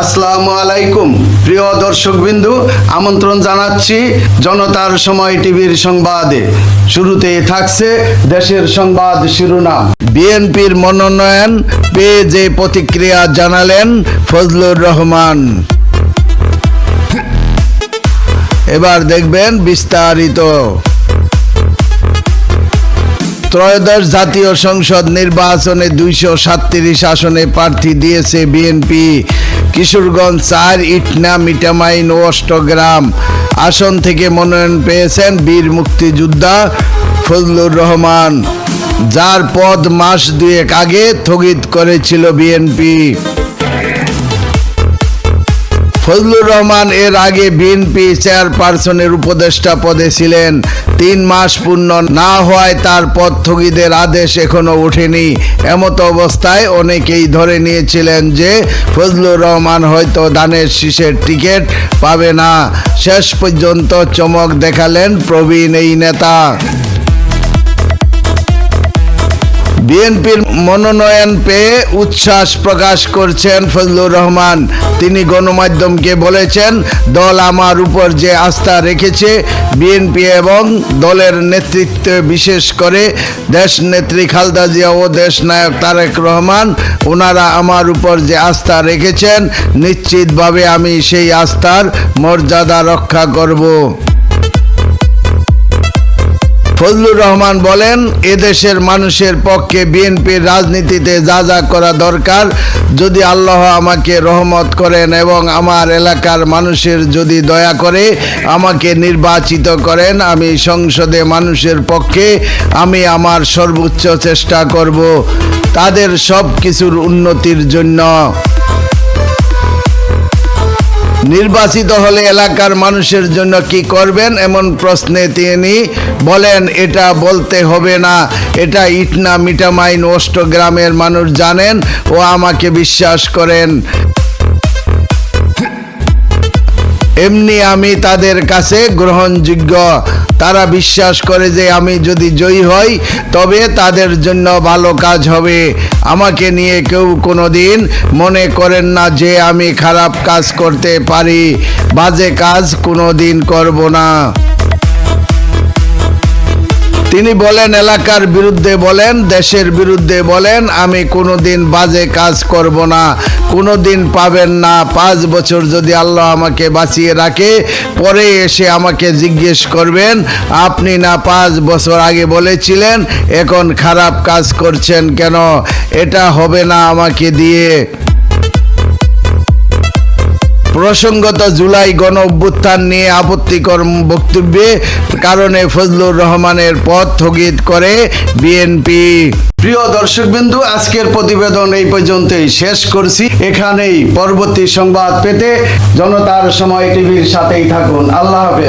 আসসালামু আলাইকুম। প্রিয় দর্শকবিন্দু, আমন্ত্রণ জানাচ্ছি জনতার সময় টিভির সংবাদে। শুরুতে থাকছে দেশের সংবাদ শিরোনাম। বিএনপির মনোনয়ন পেয়ে যে প্রতিক্রিয়া জানালেন ফজলুর রহমান। এবার দেখবেন বিস্তারিত। ত্রয়োদশ জাতীয় সংসদ নির্বাচনে দুইশো সাতত্রিশ আসনে প্রার্থী দিয়েছে বিএনপি। কিশোরগঞ্জ চার, ইটনা, মিটামাইন ও অষ্টগ্রাম আসন থেকে মনোনয়ন পেয়েছেন বীর মুক্তিযোদ্ধা ফজলুর রহমান। যার পদ মাস দুয়েক আগে স্থগিত করেছিল বিএনপি। ফজলুর রহমান এর আগে বিএনপি চেয়ারপারসনের উপদেষ্টা পদে ছিলেন। তিন মাস পূর্ণ না হওয়ায় তার পদ স্থগিতের আদেশ এখনও ওঠেনি। এমত অবস্থায় অনেকেই ধরে নিয়েছিলেন যে, ফজলুর রহমান হয়তো দানের শীষের টিকিট পাবে না। শেষ পর্যন্ত চমক দেখালেন প্রবীণ এই নেতা। বিএনপির মনোনয়ন পেয়ে উচ্ছ্বাস প্রকাশ করছেন ফজলুর রহমান। তিনি গণমাধ্যমকে বলেছেন, দল আমার উপর যে আস্থা রেখেছে, বিএনপি এবং দলের নেতৃত্বে বিশেষ করে দেশ নেত্রী খালদা জিয়া ও দেশ নায়ক তারেক রহমান, ওনারা আমার উপর যে আস্থা রেখেছেন, নিশ্চিতভাবে আমি সেই আস্থার মর্যাদা রক্ষা করব। ফজলুর রহমান বলেন, এদেশের মানুষের পক্ষে বিএনপির রাজনীতিতে যা যা করা দরকার, যদি আল্লাহ আমাকে রহমত করেন এবং আমার এলাকার মানুষের যদি দয়া করে আমাকে নির্বাচিত করেন, আমি সংসদে মানুষের পক্ষে আমি আমার সর্বোচ্চ চেষ্টা করব। তাদের সব কিছুর উন্নতির জন্য নির্বাচিত হলে এলাকার মানুষের জন্য কি করবেন? এমন প্রশ্নে তিনি বলেন, এটা বলতে হবে না। এটা ইটনা মিটামাইন অষ্টগ্রামের মানুষ জানেন ও আমাকে বিশ্বাস করেন। এমনি আমি তাদের কাছে গ্রহণযোগ্য তারা বিশ্বাস করে যে আমি যদি জয়ী হই, তবে তাদের জন্য ভালো কাজ হবে। আমাকে নিয়ে কেউ কোনো দিন মনে করেন না যে আমি খারাপ কাজ করতে পারি। বাজে কাজ কোনো দিন করব না। তিনি বলেন, এলাকার বিরুদ্ধে বলেন, দেশের বিরুদ্ধে বলেন, আমি কোনোদিন বাজে কাজ করব না। কোনোদিন পাবেন না। পাঁচ বছর যদি আল্লাহ আমাকে বাঁচিয়ে রাখে, পরে এসে আমাকে জিজ্ঞেস করবেন, আপনি না পাঁচ বছর আগে বলেছিলেন, এখন খারাপ কাজ করছেন কেন? এটা হবে না আমাকে দিয়ে। প্রসঙ্গত জুলাই গণ অভ্যুত্থান নিয়ে আপত্তিকর বক্তব্যে কারণে ফজলুর রহমানের পথ স্থগিত করে বিএনপি। প্রিয় দর্শকবিন্দু, আজকের প্রতিবেদন এই পর্যন্তই শেষ করছি। এখানেই পরবর্তী সংবাদ পেতে জনতার সময় টিভির সাথেই থাকুন। আল্লাহ হাফেজ।